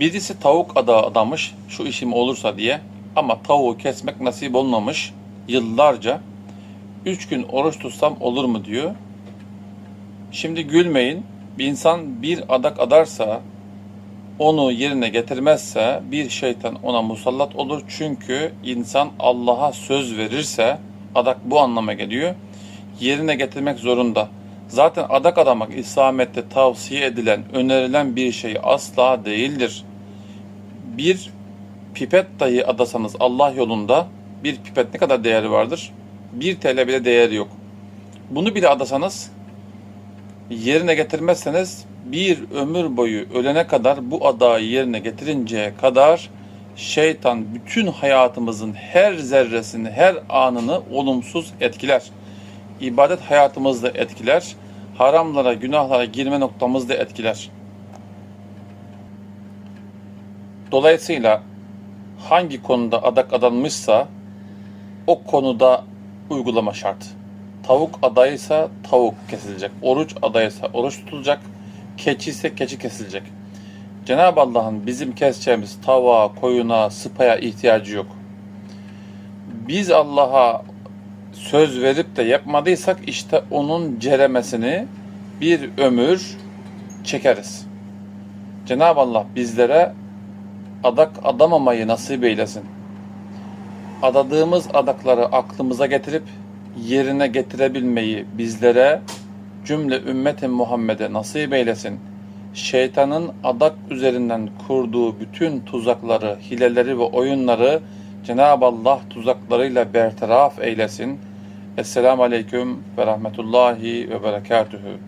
Birisi tavuk ada adamış şu işim olursa diye ama tavuğu kesmek nasip olmamış yıllarca. Üç gün oruç tutsam olur mu diyor. Şimdi gülmeyin. Bir insan bir adak adarsa onu yerine getirmezse bir şeytan ona musallat olur. Çünkü insan Allah'a söz verirse adak bu anlama geliyor. Yerine getirmek zorunda. Zaten adak adamak İslamiyet'te tavsiye edilen, önerilen bir şey asla değildir. Bir pipet dahi adasanız Allah yolunda bir pipet ne kadar değeri vardır? 1 TL bile değeri yok. Bunu bile adasanız yerine getirmezseniz bir ömür boyu ölene kadar bu adayı yerine getirinceye kadar şeytan bütün hayatımızın her zerresini, her anını olumsuz etkiler. İbadet hayatımızda etkiler. Haramlara, günahlara girme noktamızda etkiler. Dolayısıyla hangi konuda adak adanmışsa o konuda uygulama şart. Tavuk adayıysa tavuk kesilecek. Oruç adayıysa oruç tutulacak. Keçi ise keçi kesilecek. Cenab-ı Allah'ın bizim keseceğimiz tavuğa, koyuna, sıpaya ihtiyacı yok. Biz Allah'a söz verip de yapmadıysak işte onun ceremesini bir ömür çekeriz. Cenab-ı Allah bizlere adak adamamayı nasip eylesin. Adadığımız adakları aklımıza getirip yerine getirebilmeyi bizlere cümle ümmetin Muhammed'e nasip eylesin. Şeytanın adak üzerinden kurduğu bütün tuzakları, hileleri ve oyunları Cenab-ı Allah tuzaklarıyla bertaraf eylesin. Esselamu Aleyküm ve Rahmetullahi ve Berekatühü.